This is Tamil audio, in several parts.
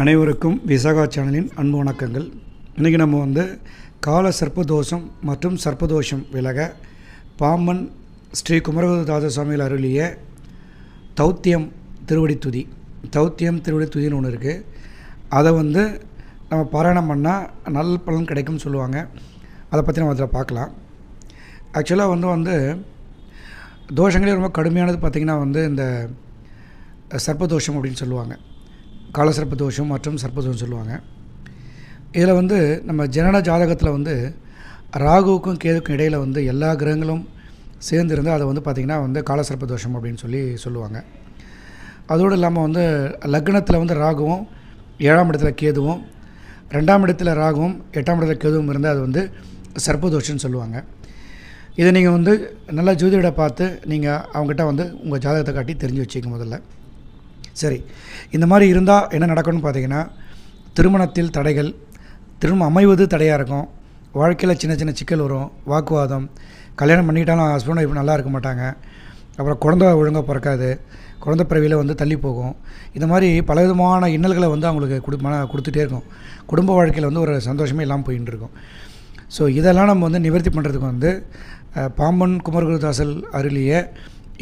அனைவருக்கும் விசாகா சேனலின் அன்பு வணக்கங்கள். இன்றைக்கி நம்ம வந்து கால சர்ப்பதோஷம் மற்றும் சர்ப்பதோஷம் விலக பாம்பன் ஸ்ரீ குமரகுருதாத சுவாமிகள் அருளிய தௌத்தியம் திருவடி துதி. தௌத்தியம் திருவடி துதின்னு ஒன்று இருக்குது அதை வந்து நம்ம பாராயணம் பண்ணால் நல்ல பலன் கிடைக்கும்னு சொல்லுவாங்க. அதை பற்றி நம்ம அதில் பார்க்கலாம். ஆக்சுவலாக வந்து வந்து தோஷங்களே ரொம்ப கடுமையானது பார்த்திங்கன்னா வந்து இந்த சர்ப்பதோஷம் அப்படின்னு சொல்லுவாங்க. காலசர்ப்ப தோஷம் மற்றும் சர்ப்பதோஷம் சொல்லுவாங்க. இதில் வந்து நம்ம ஜனன ஜாதகத்தில் வந்து ராகுவுக்கும் கேதுக்கும் இடையில் வந்து எல்லா கிரகங்களும் சேர்ந்துருந்து அதை வந்து பார்த்திங்கன்னா வந்து காலசர்ப்ப தோஷம் அப்படின்னு சொல்லி சொல்லுவாங்க. அதோடு இல்லாமல் வந்து லக்னத்தில் வந்து ராகுவும் ஏழாம் இடத்துல கேதுவும் ரெண்டாம் இடத்துல ராகுவும் எட்டாம் இடத்துல கேதுவும் இருந்தால் அது வந்து சர்ப்பதோஷம்னு சொல்லுவாங்க. இதை நீங்கள் வந்து நல்லா ஜோதிட பார்த்து நீங்கள் அவங்ககிட்ட வந்து உங்கள் ஜாதகத்தை காட்டி தெரிஞ்சு வச்சுக்க முதல்ல. சரி இந்த மாதிரி இருந்தால் என்ன நடக்கும்னு பார்த்தீங்கன்னா திருமணத்தில் தடைகள் திருமணம் அமைவது தடையாக இருக்கும். வாழ்க்கையில் சின்ன சின்ன சிக்கல் வரும் வாக்குவாதம் கல்யாணம் பண்ணிக்கிட்டாலும் ஹஸ்பண்ட் இப்போ நல்லா இருக்க மாட்டாங்க. அப்புறம் குழந்த ஒழுங்காக பிறக்காது குழந்த பிறவியில் வந்து தள்ளி போகும். இந்த மாதிரி பலவிதமான இன்னல்களை வந்து அவங்களுக்கு கொடு மன கொடுத்துட்டே இருக்கும். குடும்ப வாழ்க்கையில் வந்து ஒரு சந்தோஷமே இல்லாமல் போயின்னு இருக்கும். ஸோ இதெல்லாம் நம்ம வந்து நிவர்த்தி பண்ணுறதுக்கு வந்து பாம்பன் குமரகுருதாசல் அருளிய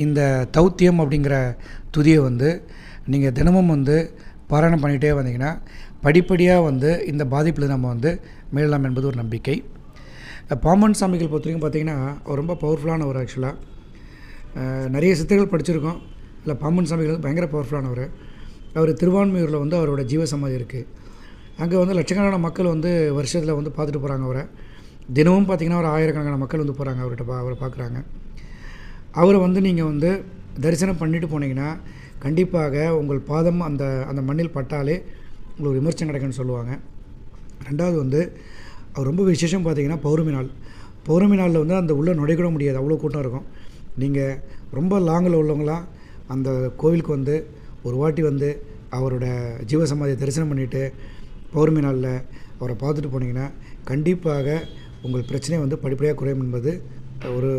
இந்த தௌத்தியம் அப்படிங்கிற துதியை வந்து நீங்கள் தினமும் வந்து பாராயணம் பண்ணிகிட்டே வந்தீங்கன்னா படிப்படியாக வந்து இந்த பாதிப்பில் நம்ம வந்து மீளலாம் என்பது ஒரு நம்பிக்கை. பாம்பன் சாமிகள் பொறுத்த வரைக்கும் பார்த்தீங்கன்னா ரொம்ப பவர்ஃபுல்லானவர் ஆக்சுவலாக நிறைய சித்தர்கள் படிச்சிருக்கோம். இல்லை பாம்பன் சாமிகள் வந்து பயங்கர பவர்ஃபுல்லானவர் அவர் திருவான்மையூரில் வந்து அவரோட ஜீவசமாதி இருக்குது அங்கே வந்து லட்சக்கணக்கான மக்கள் வந்து வருஷத்தில் வந்து பார்த்துட்டு போகிறாங்க அவரை. தினமும் பார்த்திங்கன்னா ஒரு ஆயிரக்கணக்கான மக்கள் வந்து போகிறாங்க அவர்கிட்ட பா அவரை பார்க்குறாங்க அவரை வந்து நீங்கள் வந்து தரிசனம் பண்ணிட்டு போனீங்கன்னா கண்டிப்பாக உங்கள் பாதம் அந்த அந்த மண்ணில் பட்டாலே உங்களுக்கு விமர்சனம் கிடைக்கும்னு சொல்லுவாங்க. ரெண்டாவது வந்து அவர் ரொம்ப விசேஷம் பார்த்தீங்கன்னா பௌர்ணமி நாள். பௌர்ணமி நாளில் வந்து அந்த உள்ளே நுழைக்கூட முடியாது. அவ்வளோ கூட்டம் இருக்கும். நீங்கள் ரொம்ப லாங்கில் உள்ளவங்களாம் அந்த கோவிலுக்கு வந்து ஒரு வாட்டி வந்து அவரோட ஜீவசமாதியை தரிசனம் பண்ணிவிட்டு பௌர்ணமி நாளில் அவரை பார்த்துட்டு போனீங்கன்னா கண்டிப்பாக உங்கள் பிரச்சனை வந்து படிப்படியாக குறையும் என்பது ஒரு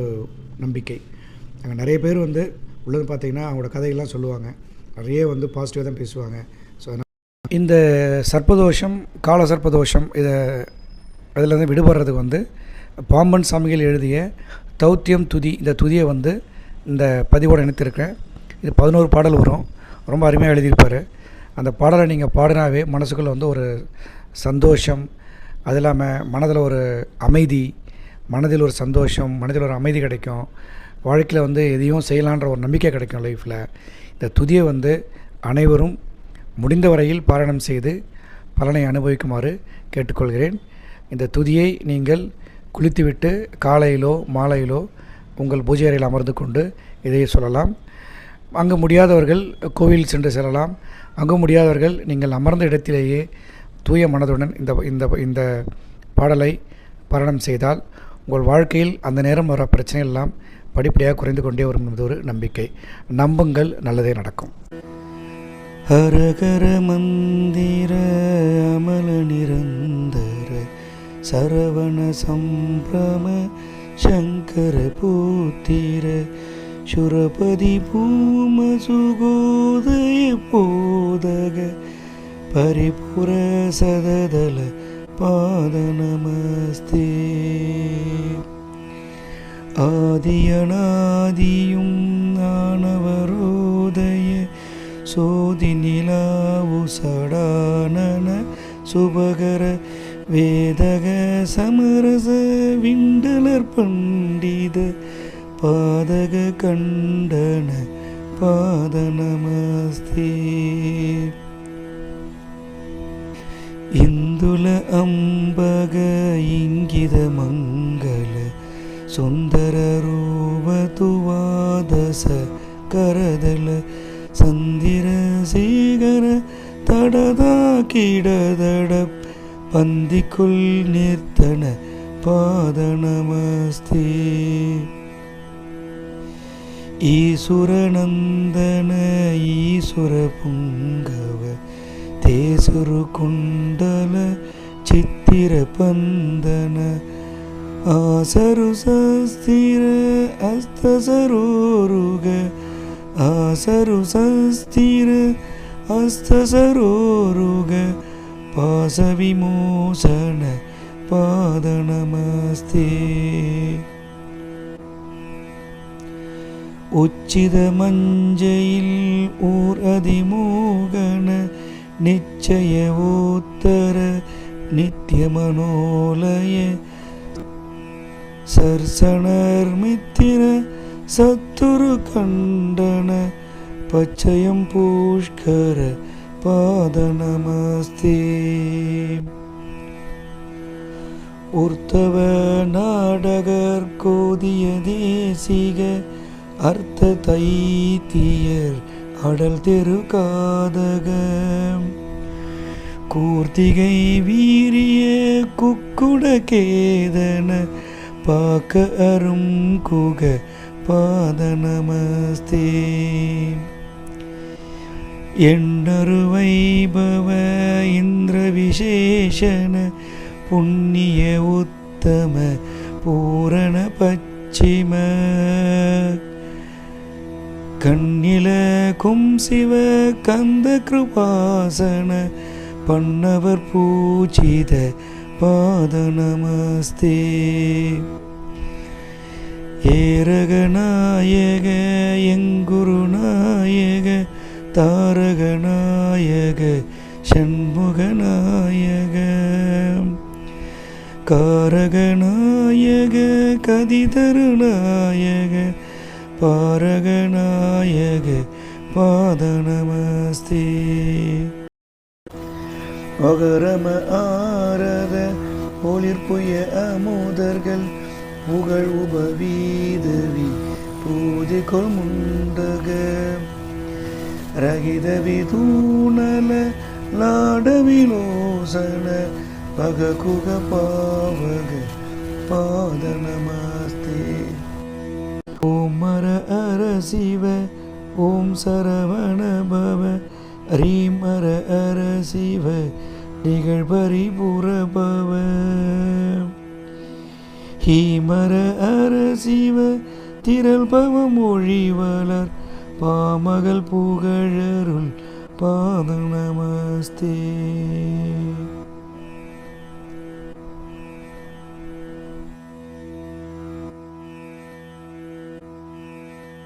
நம்பிக்கை. அங்கே நிறைய பேர் வந்து உள்ளது பார்த்தீங்கன்னா அவங்களோட கதையெல்லாம் சொல்லுவாங்க. நிறைய வந்து பாசிட்டிவாக தான் பேசுவாங்க. ஸோ இந்த சர்ப்பதோஷம் கால சர்ப்பதோஷம் இதை அதிலேருந்து விடுபடுறதுக்கு வந்து பாம்பன் சாமிகள் எழுதிய தௌத்தியம் துதி இந்த துதியை வந்து இந்த பதிவோடு இணைத்திருக்கேன் இது பதினோரு பாடல் வரும். ரொம்ப அருமையாக எழுதியிருப்பார். அந்த பாடலை நீங்கள் பாடினாவே மனசுக்குள்ளே வந்து ஒரு சந்தோஷம் அது இல்லாமல் மனதில் ஒரு அமைதி மனதில் ஒரு சந்தோஷம் மனதில் ஒரு அமைதி கிடைக்கும். வாழ்க்கையில் வந்து எதையும் செய்யலான்ற ஒரு நம்பிக்கை கிடைக்கும் லைஃப்பில் இந்த துதியை வந்து அனைவரும் முடிந்த வரையில் பாராயணம் செய்து பலனை அனுபவிக்குமாறு கேட்டுக்கொள்கிறேன். இந்த துதியை நீங்கள் குளித்துவிட்டு காலையிலோ மாலையிலோ உங்கள் பூஜை அறையில் அமர்ந்து கொண்டு இதை சொல்லலாம். அங்கு முடியாதவர்கள் கோவில் சென்று செல்லலாம். அங்கு முடியாதவர்கள் நீங்கள் அமர்ந்த இடத்திலேயே தூய மனதுடன் இந்த இந்த இந்த பாடலை பரணம் செய்தால் உங்கள் வாழ்க்கையில் அந்த நேரம் வர பிரச்சனை எல்லாம் படிப்படியாக குறைந்து கொண்டே வரும் என்பது ஒரு நம்பிக்கை. நம்புங்கள் நல்லதே நடக்கும். ஹரகர மந்திர அமல நிரந்தர சரவண சம்பிரம சங்கர பூத்திர சுரபதி பூம சுகோதய போதக பரிபுர சததல பாத நமஸ்தே. ആദിയണാദിയും ആണവരോദയ സോതിനിലാവു സടാനന സുഭകര വേദക സമരസ വിണ്ടലർ പണ്ഡിത പാതക കണ്ടന പാദനമസ്തേ ഇന്ദുല അംബക ഇംഗിത മംഗല சுந்தரரூபதுவாதச கரதல சந்திரசேகர தடதா கிடதட பந்திக்குள் நிறுத்தன பாத நமஸ்தே ஈசுரநந்தன ஈசுர புங்கவ தேசுரு குண்டல சித்திர பந்தன स्थिर अस्थ सरोरुग हस्तसरोरुग पासविमोचन पादनमस्ते। उच्चितमञ्जैल् ऊर् अधिमोगण निश्चयवोत्तर नित्यमनोलय। சர்சனர் மித்திர சத்துரு கண்டன பச்சயம் பூஷ்கர பாத நமஸ்தே உர்த்தவ நாடகர் கோதிய தேசிக அர்த்த தைத்தியர் அடல் தெரு காதக கூர்த்திகை வீரிய குக்குட கேதன பாக்க அரும் குக பாத நமஸ்தே எண்ணரு வைபவ இந்திர விசேஷன புண்ணிய உத்தம பூரண பச்சிம. கண்ணில கும் சிவ கந்த கிருபாசன பண்ணவர் பூஜித பாத நமஸ்தே ஏரகநாயக எங்குருநாயக தாரகநாயக சண்முகநாயக. காரகநாயக கதிதருநாயக பாரகநாயக பாத நமஸ்தே அகரம ஆரத ஒளிர்புய அமுதர்கள் புகழ் உபவீதவி பூதிகொள் முண்டக ரகிதவி தூணல லாடவிலோசன பககுக பாவக பாத நமஸ்தே ஓம் மர அரசிவ ஓம் சரவண பவ ரீம் அர அரசிவ சிவ நிகழ்பரிபுர ஹீமர அரசிவ திரள் பவ மொழிவலர் பாமகள் புகழருள் பாத நமஸ்தே.